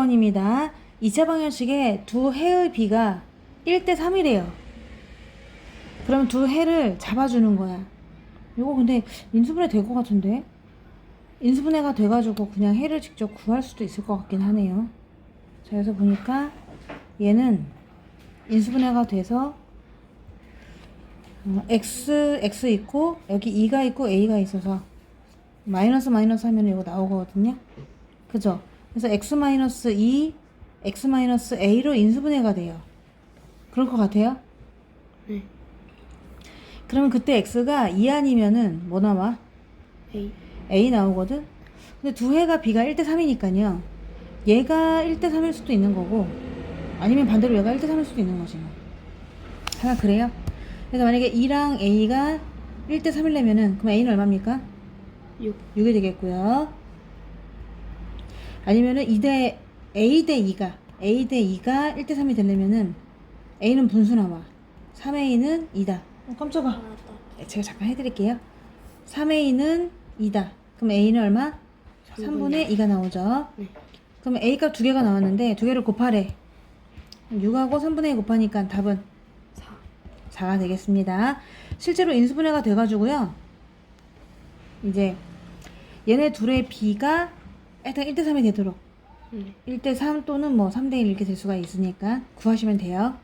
6번입니다. 2차 방정식에 두 해의 비가 1대 3이래요. 그럼 두 해를 잡아주는 거야. 이거 근데 인수분해 될 것 같은데? 인수분해가 돼가지고 그냥 해를 직접 구할 수도 있을 것 같긴 하네요. 자, 그래서 보니까 얘는 인수분해가 돼서 어, x, x 있고 여기 2가 있고 a가 있어서 마이너스 마이너스 하면 이거 나오거든요. 그죠? 그래서 x 마이너스 2, x 마이너스 a로 인수분해가 돼요. 그럴 것 같아요? 네. 그러면 그때 x가 2 아니면은 뭐 나와? A. a 나오거든? 근데 두 해가 b가 1대 3이니까요. 얘가 1대 3일 수도 있는 거고 아니면 반대로 얘가 1대 3일 수도 있는 거지 뭐. 하나 그래요? 그래서 만약에 2랑 a가 1대 3이려면은 그럼 a는 얼마입니까? 6. 6이 되겠고요. 아니면은 2대 A 대 2가 A 대 2가 1대 3이 되려면은 A는 분수 나와. 3A는 2다. 어, 깜짝아. 알았다. 네, 제가 잠깐 해드릴게요. 3A는 2다. 그럼 A는 얼마? 3분의 2가 나오죠. 네. 그럼 A가 두 개가 나왔는데 두 개를 곱하래. 6하고 3분의 2 곱하니까 답은 4. 4가 되겠습니다. 실제로 인수분해가 돼가지고요. 이제 얘네 둘의 B가 일단 1대 3이 되도록 네. 1대 3 또는 뭐 3대 1 이렇게 될 수가 있으니까 구하시면 돼요.